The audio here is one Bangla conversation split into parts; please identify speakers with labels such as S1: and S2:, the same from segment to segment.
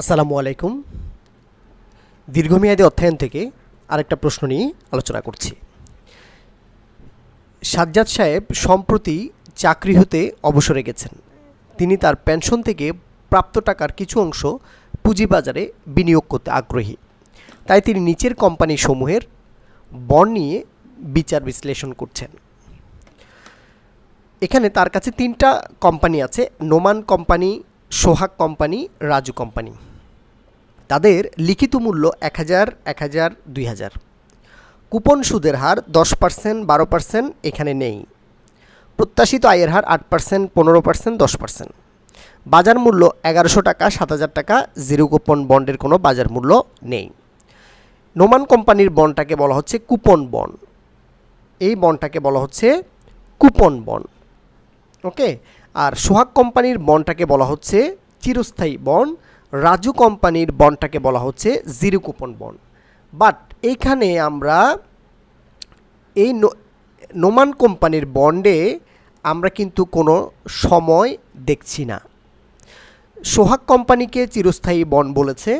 S1: আসসালামু আলাইকুম। দীর্ঘমেয়াদী অধ্যয়ন থেকে আরেকটা প্রশ্ন নিয়ে আলোচনা করছি। সাজ্জাদ সাহেব সম্প্রতি চাকরি হতে অবসরে গেছেন। তিনি তার পেনশন থেকে প্রাপ্ত টাকার কিছু অংশ পুঁজিবাজারে বিনিয়োগ করতে আগ্রহী। তাই তিনি নিচের কোম্পানি সমূহের বন্ড নিয়ে বিচার বিশ্লেষণ করছেন। এখানে তার কাছে তিনটা কোম্পানি আছে, Noman company Sohag company, Raju company. তাদের লিখিত মূল্য এক হাজার এক হাজার, দুই হাজার। কুপন সুদের হার দশ পার্সেন্ট, বারো পার্সেন্ট এখানে নেই। প্রত্যাশিত আয়ের হার আট পার্সেন্ট, পনেরো পার্সেন্ট, দশ পার্সেন্ট। বাজার মূল্য এগারোশো টাকা, সাত হাজার টাকা, জিরো কুপন বন্ডের কোনো বাজার মূল্য নেই। নোমান কোম্পানির বন্ডটাকে বলা হচ্ছে কুপন বন্ড। এই বন্ডটাকে বলা হচ্ছে কুপন বন্ড। ওকে? আর সোহাগ কোম্পানির বন্ডটাকে বলা হচ্ছে চিরস্থায়ী বন্ড রাজু কোম্পানির বন্ডটাকে বলা হচ্ছে জিরো কুপন বন্ড বাট এইখানে আমরা এই নোমান কোম্পানির বন্ডে আমরা কিন্তু কোনো সময় দেখছি না। সোহাগ কোম্পানিকে চিরস্থায়ী বন্ড বলেছে,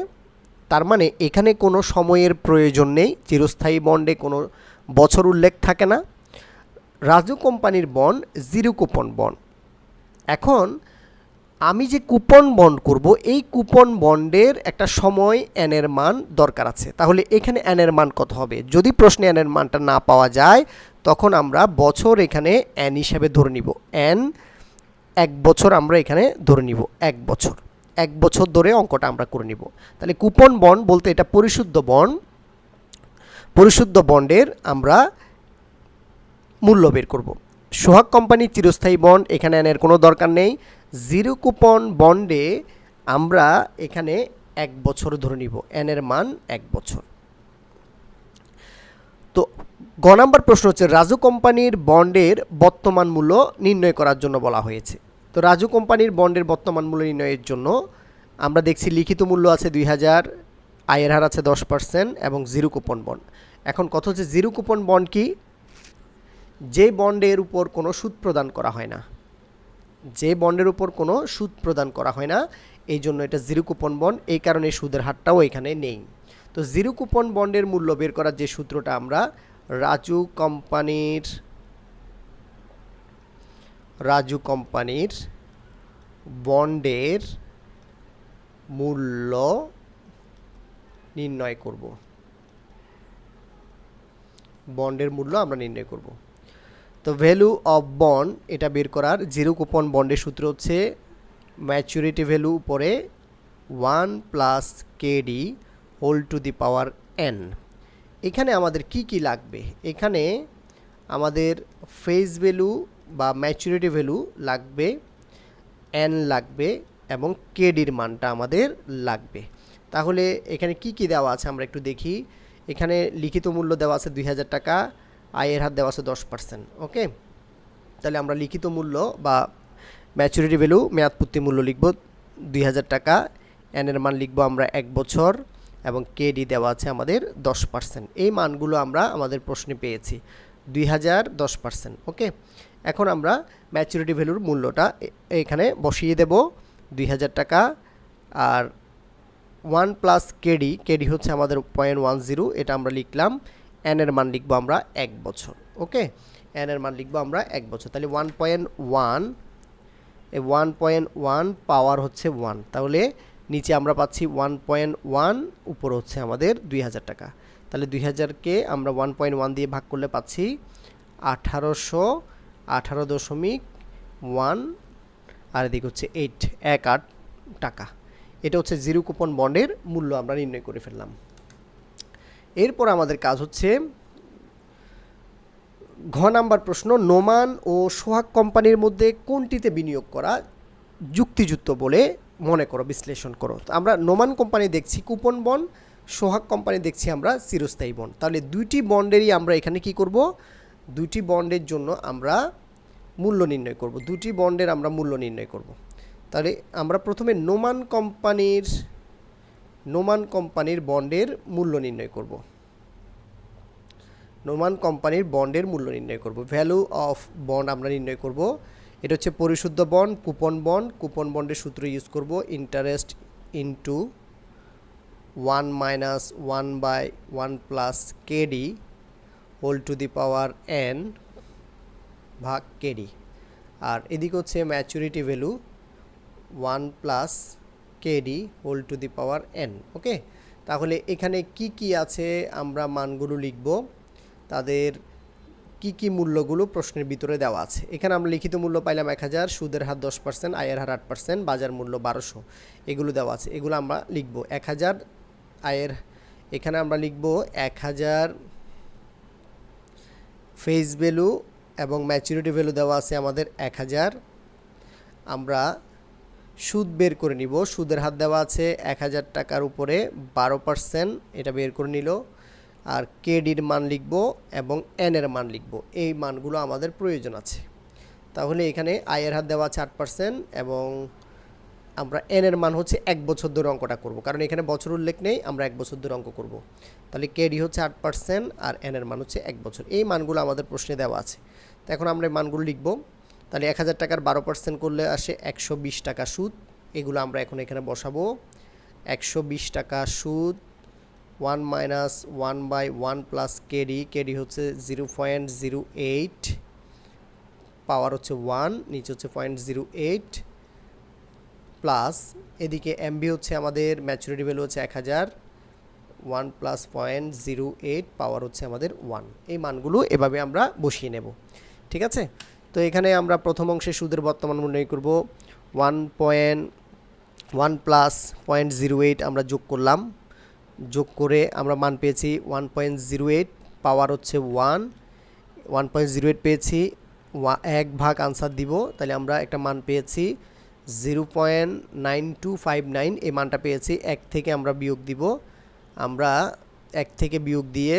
S1: তার মানে এখানে কোনো সময়ের প্রয়োজন নেই, চিরস্থায়ী বন্ডে কোনো বছর উল্লেখ থাকে না। রাজু কোম্পানির বন্ড জিরো কুপন বন্ড এখন আমি যে কুপন বন্ড করব, এই কুপন বন্ডের একটা সময় এনের মান দরকার আছে। তাহলে এখানে এনের মান কত হবে? যদি প্রশ্নে এনের মানটা না পাওয়া যায়, তখন আমরা বছর এখানে এন হিসাবে ধরে নিব। এন এক বছর আমরা এখানে ধরে নিব, এক বছর। এক বছর ধরে অঙ্কটা আমরা করে নিব। তাহলে কুপন বন্ড বলতে এটা পরিশুদ্ধ বন্ড। পরিশুদ্ধ বন্ডের আমরা মূল্য বের করব। সোহাগ কোম্পানির চিরস্থায়ী বন্ড এখানে এনের কোনো দরকার নেই। জিরো কুপন বন্ডে আমরা এখানে এক বছর ধরে নিব। এনের মান এক বছর। তো গ নাম্বার প্রশ্ন হচ্ছে, রাজু কোম্পানির বন্ডের বর্তমান মূল্য নির্ণয় করার জন্য বলা হয়েছে। তো রাজু কোম্পানির বন্ডের বর্তমান মূল্য নির্ণয়ের জন্য আমরা দেখছি লিখিত মূল্য আছে দুই হাজার, আয়ের হার আছে দশ পার্সেন্ট এবং জিরো কুপন বন্ড। এখন কথা হচ্ছে, জিরো কুপন বন্ড কি? যে বন্ডের উপর কোনো সুদ প্রদান করা হয় না। যে বন্ডের উপর কোনো সুদ প্রদান করা হয় না, এই জন্য এটা জিরো কুপন বন্ড, এই কারণে সুদের হারটাও এখানে নেই। তো জিরো কুপন বন্ডের মূল্য বের করার যে সূত্রটা আমরা রাজু কোম্পানির রাজু কোম্পানির বন্ডের মূল্য নির্ণয় করব। বন্ডের মূল্য আমরা নির্ণয় করব। তো ভ্যালু অফ বন্ড এটা বের করার জিরো কুপন বন্ডের সূত্র হচ্ছে ম্যাচুরিটি ভ্যালু উপরে one plus KD whole to the power N এখানে আমাদের কি কি লাগবে? এখানে আমাদের ফেস ভ্যালু বা ম্যাচুরিটি ভ্যালু লাগবে এন লাগবে এবং কেডির মানটা আমাদের লাগবে। তাহলে এখানে কি কি দেওয়া আছে আমরা একটু দেখি। এখানে লিখিত মূল্য দেওয়া আছে দুই হাজার টাকা আয়ের হার দেওয়া আছে দশ পার্সেন্ট ওকে তাহলে আমরা লিখিত মূল্য বা ম্যাচুরিটি ভ্যালু মেয়াদপূর্তি মূল্য লিখব দুই হাজার টাকা এনের মান লিখব আমরা এক বছর, এবং কেডি দেওয়া আছে আমাদের দশ পার্সেন্ট এই মানগুলো আমরা আমাদের প্রশ্নে পেয়েছি, দুই হাজার দশ পার্সেন্ট ওকে এখন আমরা ম্যাচুরিটি ভ্যালুর মূল্যটা এখানে বসিয়ে দেব দুই হাজার টাকা, আর ওয়ান প্লাস কেডি কেডি হচ্ছে আমাদের পয়েন্ট ওয়ান জিরো এটা আমরা লিখলাম এন এর মান লিখব আমরা এক বছর, ওকে? এন এর মান লিখব আমরা এক বছর, তাহলে one point one one point one power হচ্ছে ওয়ান তাহলে নিচে আমরা পাচ্ছি ওয়ান পয়েন্ট ওয়ান উপর হচ্ছে আমাদের দুই হাজার টাকা, তাহলে দুই হাজারকে আমরা ওয়ান পয়েন্ট ওয়ান দিয়ে ভাগ করলে পাচ্ছি আঠারোশো আঠারো দশমিক ওয়ান আর এদিকে হচ্ছে এইট এক আট টাকা, এটা হচ্ছে জিরো কুপন বন্ডের মূল্য আমরা নির্ণয় করে ফেললাম। এরপর আমাদের কাজ হচ্ছে ঘ নাম্বার প্রশ্ন, নোমান ও সোহাগ কোম্পানির মধ্যে কোনটিতে বিনিয়োগ করা যুক্তিযুক্ত বলে মনে করো, বিশ্লেষণ করো? আমরা নোমান কোম্পানি দেখছি কুপন বন সোহাগ কোম্পানি দেখছি আমরা চিরস্থায়ী বন্ড। তাহলে দুইটি বন্ডেরই আমরা এখানে কি করব? দুইটি বন্ডের জন্য আমরা মূল্য নির্ণয় করব। দুটি বন্ডের আমরা মূল্য নির্ণয় করব। তাহলে আমরা প্রথমে নোমান কোম্পানির নোমান কোম্পানির বন্ডের মূল্য নির্ণয় করব। নোমান কোম্পানির বন্ডের মূল্য নির্ণয় করব। ভ্যালু অফ বন্ড আমরা নির্ণয় করব। এটা হচ্ছে পরিশুদ্ধ বন্ড, কুপন বন্ড। কুপন বন্ডের সূত্র ইউজ করব interest into one minus one by one plus KD whole to the power N ভাগ কেডি। আর এদিকে হচ্ছে maturity value one plus KD whole to the power N okay তাহলে এখানে কি কি আছে আমরা মানগুলো লিখব। তাদের কি কি মূল্যগুলো প্রশ্নের ভিতরে দেওয়া আছে। এখানে আমরা লিখিত মূল্য পাইলাম এক হাজার, সুদের হার দশ পার্সেন্ট, আয়ের হার আট পার্সেন্ট, বাজার মূল্য বারোশো, এগুলো দেওয়া আছে। এগুলো আমরা লিখব। এক হাজার, আয়ের, এখানে আমরা লিখব এক হাজার ফেস ভ্যালু এবং ম্যাচুরিটি ভ্যালু দেওয়া আছে আমাদের এক হাজার। আমরা সুদ বের করে নিব। সুদের হাত দেওয়া আছে এক হাজার টাকার উপরে বারো পার্সেন্ট, এটা বের করে নিল। আর কেডির মান লিখব এবং এনের মান লিখব। এই মানগুলো আমাদের প্রয়োজন আছে। তাহলে এখানে আয়ের হাত দেওয়া আছে আট পার্সেন্ট এবং আমরা এনের মান হচ্ছে এক বছর ধরে অঙ্কটা করব। কারণ এখানে বছর উল্লেখ নেই, আমরা এক বছর ধরে অঙ্ক করব। তাহলে কেডি হচ্ছে আট পার্সেন্ট আর এনের মান হচ্ছে এক বছর। এই মানগুলো আমাদের প্রশ্নে দেওয়া আছে। তো এখন আমরা এই মানগুলো লিখব। তাহলে এক হাজার টাকার বারো পার্সেন্ট করলে আসে একশো বিশ টাকা সুদ। এগুলো আমরা এখন এখানে বসাবো। একশো বিশ টাকা সুদ one minus one by one plus KD KD হচ্ছে zero point zero eight power হচ্ছে ওয়ান নিচে হচ্ছে পয়েন্ট জিরো এইট প্লাস এদিকে এমবি হচ্ছে আমাদের ম্যাচুরিটি ভ্যালু হচ্ছে এক হাজার one plus point zero eight power হচ্ছে আমাদের ওয়ান এই মানগুলো এভাবে আমরা বসিয়ে নেব। ঠিক আছে? তো এখানে আমরা প্রথম অংশে সুদের বর্তমান মূল্য করব। One point, one plus point zero eight আমরা যোগ করলাম। যোগ করে আমরা মান পেয়েছি one point zero eight, power হচ্ছে one. One point zero eight পেয়েছি এক ভাগ আনসার দিব। তাহলে আমরা একটা মান পেয়েছি zero point nine two five nine, এই মানটা পেয়েছি এক থেকে আমরা বিয়োগ দিব। আমরা এক থেকে বিয়োগ দিয়ে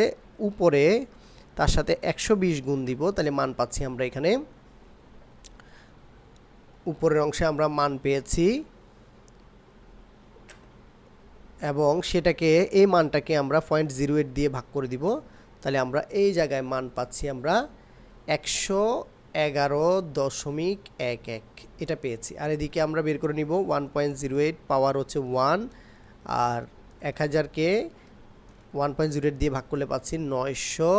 S1: উপরে তার সাথে একশো বিশ গুণ দিব, তাহলে মান পাচ্ছি আমরা এখানে। উপরের অংশে আমরা মান পেয়েছি এবং সেটাকে, এই মানটাকে আমরা পয়েন্ট জিরো এইট দিয়ে ভাগ করে দিব। তাহলে আমরা এই জায়গায় মান পাচ্ছি আমরা একশো এগারো দশমিক এক এক। এটা পেয়েছি। আর এদিকে আমরা বের করে নিব one point zero eight power হচ্ছে ওয়ান আর এক হাজারকে ওয়ান পয়েন্ট জিরো এইট দিয়ে ভাগ করলে পাচ্ছি নয়শো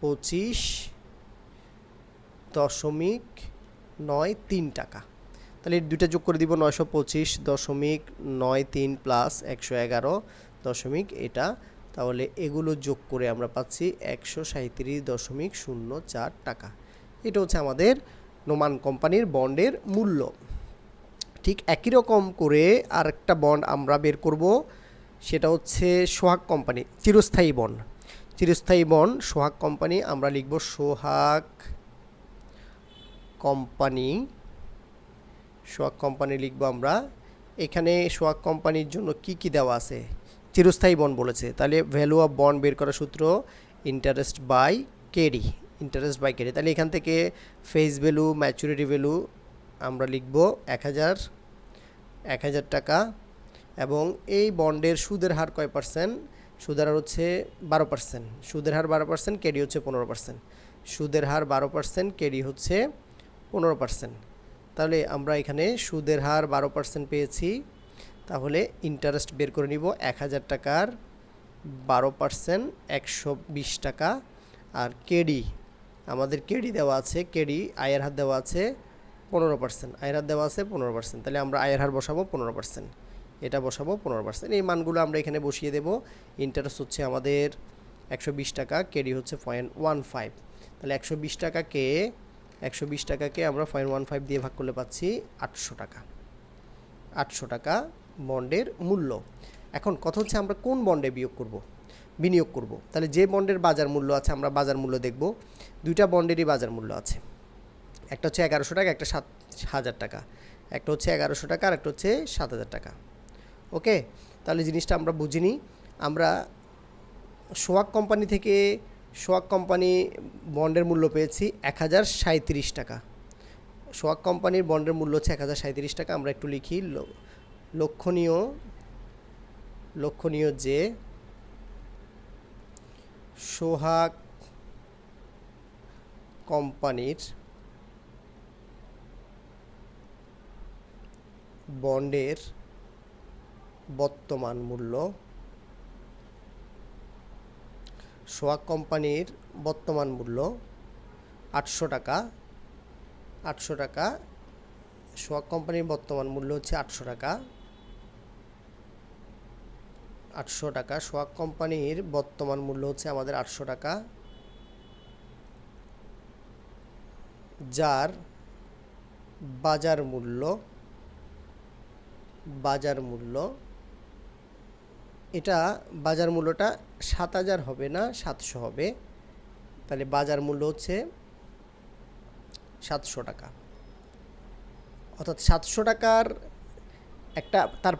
S1: পঁচিশ দশমিক নয় তিন টাকা। তাহলে দুইটা যোগ করে দিব নয়শো পঁচিশ দশমিক নয় তিন প্লাস একশো এগারো দশমিক এটা। তাহলে এগুলো যোগ করে আমরা পাচ্ছি একশো সাঁত্রিশ দশমিক শূন্য চার টাকা। এটা হচ্ছে আমাদের নোমান কোম্পানির বন্ডের মূল্য। ঠিক একই রকম করে আরেকটা বন্ড আমরা বের করব, সেটা হচ্ছে সোহাগ কোম্পানি, চিরস্থায়ী বন্ড। চিরস্থায়ী বন্ড, সোহাগ কোম্পানি, আমরা লিখব সোহাগ কোম্পানি সোহাগ কোম্পানি লিখব আমরা। এখানে সোয়াক কোম্পানির জন্য কি কি দেওয়া আছে? চিরস্থায়ী বন্ড বলেছে। তাহলে ভ্যালু অফ বন্ড বের করার সূত্র interest by KD interest by KD তাহলে এখান থেকে ফেস ভ্যালু ম্যাচুরিটি ভ্যালু আমরা লিখব এক হাজার এক হাজার টাকা। এবং এই বন্ডের সুদের হার কয় পার্সেন্ট সুদের হার হচ্ছে বারো পার্সেন্ট সুদের হার বারো পার্সেন্ট কেডি হচ্ছে পনেরো পার্সেন্ট সুদের হার বারো পার্সেন্ট কেডি হচ্ছে পনেরো পার্সেন্ট তাহলে আমরা এখানে সুদের হার বারো পার্সেন্ট পেয়েছি। তাহলে ইন্টারেস্ট বের করে নিব এক হাজার টাকার বারো পার্সেন্ট একশো বিশ টাকা। আর কেডি আমাদের কেডি দেওয়া আছে কেডি আয়ের হার দেওয়া আছে পনেরো পার্সেন্ট আয়ের হার দেওয়া আছে পনেরো পার্সেন্ট তাহলে আমরা আয়ের হার বসাবো পনেরো পার্সেন্ট এটা বসাবো পনেরো পার্সেন্ট এই মানগুলো আমরা এখানে বসিয়ে দেব। ইন্টারেস্ট হচ্ছে আমাদের একশো বিশ টাকা কেডি হচ্ছে পয়েন্ট ওয়ান ফাইভ তাহলে একশো বিশ টাকাকে একশো বিশ টাকাকে আমরা পয়েন্ট ওয়ান ফাইভ দিয়ে ভাগ করলে পাচ্ছি আটশো টাকা। আটশো টাকা বন্ডের মূল্য। এখন কথা হচ্ছে আমরা কোন বন্ডে বিয়োগ করব? বিনিয়োগ করব। তাহলে যে বন্ডের বাজার মূল্য আছে আমরা বাজার মূল্য দেখব। দুইটা বন্ডেরই বাজার মূল্য আছে। একটা হচ্ছে এগারোশো টাকা, একটা সাত হাজার টাকা। একটা হচ্ছে এগারোশো টাকা আর একটা হচ্ছে সাত হাজার টাকা। ওকে? তাহলে জিনিসটা আমরা বুঝিনি। আমরা সোয়াক কোম্পানি থেকে সোয়াক কোম্পানি বন্ডের মূল্য পেয়েছি এক হাজার সাঁত্রিশ টাকা। সোয়াক কোম্পানির বন্ডের মূল্য হচ্ছে এক হাজার সাঁত্রিশ টাকা। আমরা একটু লিখি লক্ষণীয় লক্ষণীয় যে সোহাগ কোম্পানির বন্ডের বর্তমান মূল্য সোহাগ কোম্পানির বর্তমান মূল্য আটশো টাকা। আটশো টাকা। সোহাগ কোম্পানির বর্তমান মূল্য হচ্ছে আটশো টাকা। আটশো টাকা। সোহাগ কোম্পানির বর্তমান মূল্য হচ্ছে আমাদের আটশো টাকা। যার বাজার মূল্য বাজার মূল্য এটা বাজার মূল্যটা সাত হাজার হবে না, সাতশো হবে। তাহলে বাজার মূল্য হচ্ছে সাতশো টাকা। অর্থাৎ সাতশো টাকার একটা, তার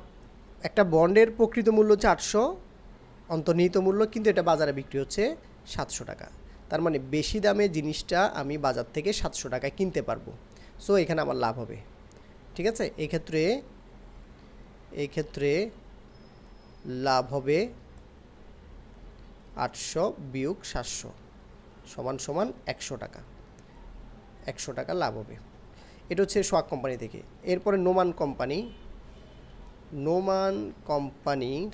S1: একটা বন্ডের প্রকৃত মূল্য হচ্ছে আটশো, অন্তর্নিহিত মূল্য, কিন্তু এটা বাজারে বিক্রি হচ্ছে সাতশো টাকা। তার মানে বেশি দামে জিনিসটা আমি বাজার থেকে সাতশো টাকায় কিনতে পারব। সো এখানে আমার লাভ হবে। ঠিক আছে? এই ক্ষেত্রে এই ক্ষেত্রে লাভ হবে আটশো বিয়োগ সাতশো সমান সমান একশো টাকা। একশো টাকা লাভ হবে। এটা হচ্ছে সোয়াক কোম্পানি থেকে। এরপরে নোমান কোম্পানি। নোমান কোম্পানির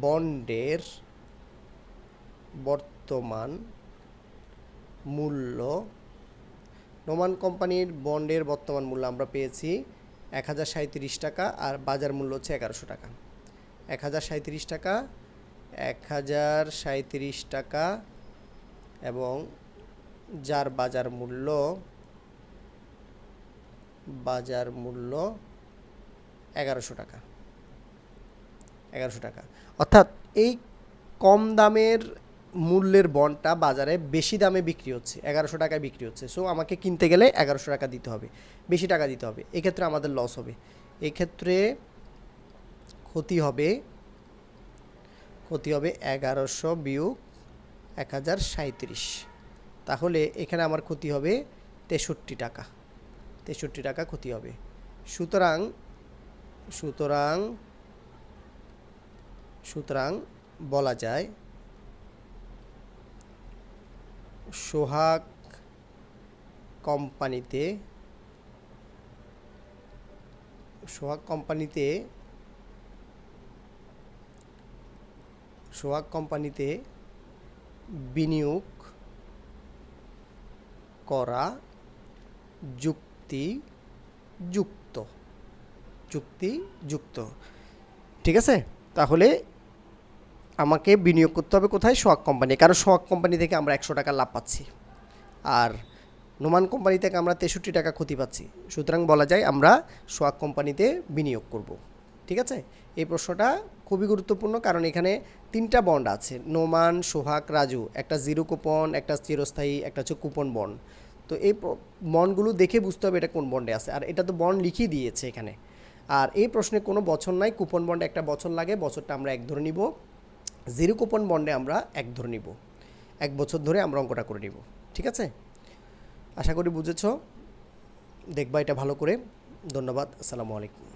S1: বন্ডের বর্তমান মূল্য। নোমান কোম্পানির বন্ডের বর্তমান মূল্য আমরা পেয়েছি এক হাজার সাঁত্রিশ টাকা আর বাজার মূল্য হচ্ছে এগারোশো টাকা। এক হাজার সাঁত্রিশ টাকা, এক হাজার সাঁত্রিশ টাকা এবং যার বাজার মূল্য বাজার মূল্য এগারোশো টাকা। এগারোশো টাকা। অর্থাৎ এই কম দামের মূল্যের বন্ডটা বাজারে বেশি দামে বিক্রি হচ্ছে, এগারোশো টাকায় বিক্রি হচ্ছে। সো আমাকে কিনতে গেলে এগারোশো টাকা দিতে হবে, বেশি টাকা দিতে হবে। এক্ষেত্রে আমাদের লস হবে। এক্ষেত্রে ক্ষতি হবে ক্ষতি হবে এগারোশো বিয়োগ এক হাজার সাঁত্রিশ তাহলে এখানে আমার ক্ষতি হবে তেষট্টি টাকা। তেষট্টি টাকা ক্ষতি হবে। সুতরাং সুতরাং সুতরাং বলা যায় সোহাগ কোম্পানিতে সোহাগ কোম্পানিতে সোহাগ কোম্পানিতে বিনিয়োগ করা যুক্তি যুক্তিযুক্ত যুক্তিযুক্ত। ঠিক আছে? তাহলে আমাকে বিনিয়োগ করতে হবে কোথায়? সোহাগ কোম্পানি। কারণ সোহাগ কোম্পানি থেকে আমরা একশো টাকা লাভ পাচ্ছি। আর নোমান কোম্পানি থেকে আমরা তেষট্টি টাকা ক্ষতি পাচ্ছি। সুতরাং বলা যায় আমরা সোহাগ কোম্পানিতে বিনিয়োগ করব। ঠিক আছে? এই প্রশ্নটা খুবই গুরুত্বপূর্ণ কারণ এখানে তিনটা বন্ড আছে। নোমান, সোহাগ, রাজু। একটা জিরো কুপন, একটা চিরস্থায়ী, একটা হচ্ছে কুপন বন্ড। তো এই বন্ডগুলো দেখে বুঝতে হবে এটা কোন বন্ডে আছে। আর এটা তো বন্ড লিখিয়ে দিয়েছে এখানে। আর এই প্রশ্নে কোনো বছর নাই। কুপন বন্ডে একটা বছর লাগে। বছরটা আমরা এক ধরে নিব। জিরো কুপন বন্ডে আমরা এক ধরে নিব। এক বছর ধরে আমরা অঙ্কটা করে নিব, ঠিক আছে? আশা করি বুঝেছ? দেখবা এটা ভালো করে। ধন্যবাদ, আসসালামু আলাইকুম।